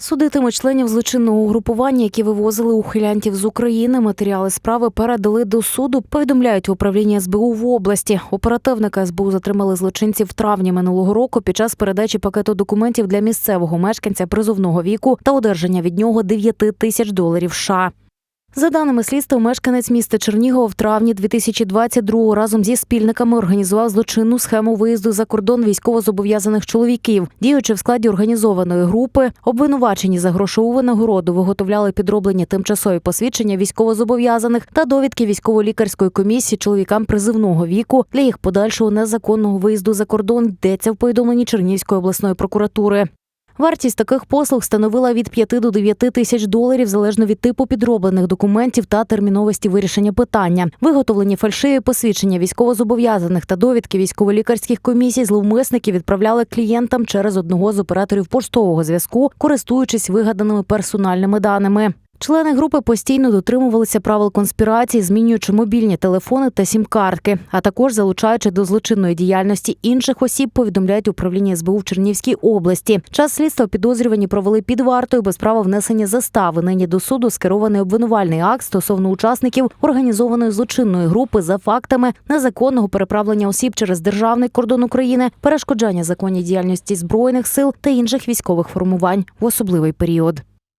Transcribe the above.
Судитимуть членів злочинного угрупування, які вивозили ухилянтів з України. Матеріали справи передали до суду. Повідомляють в управлінні СБУ в області. Оперативника СБУ затримали злочинців в травні минулого року під час передачі пакету документів для місцевого мешканця призовного віку та одержання від нього 9 тисяч доларів. США. За даними слідства, мешканець міста Чернігова в травні 2022 разом зі спільниками організував злочинну схему виїзду за кордон військовозобов'язаних чоловіків. Діючи в складі організованої групи, обвинувачені за грошову винагороду виготовляли підроблені тимчасові посвідчення військовозобов'язаних та довідки військово-лікарської комісії чоловікам призивного віку для їх подальшого незаконного виїзду за кордон. Йдеться в повідомленні Чернігівської обласної прокуратури. Вартість таких послуг становила від 5 до 9 тисяч доларів залежно від типу підроблених документів та терміновості вирішення питання. Виготовлені фальшиві посвідчення військовозобов'язаних та довідки військово-лікарських комісій зловмисники відправляли клієнтам через одного з операторів поштового зв'язку, користуючись вигаданими персональними даними. Члени групи постійно дотримувалися правил конспірації, змінюючи мобільні телефони та сім-картки, а також залучаючи до злочинної діяльності інших осіб, повідомляють управління СБУ в Чернівській області. Час слідства підозрювані провели під вартою без права внесення застави. Нині до суду скерований обвинувальний акт стосовно учасників організованої злочинної групи за фактами незаконного переправлення осіб через державний кордон України, перешкоджання законній діяльності збройних сил та інших військових формувань в особливий період.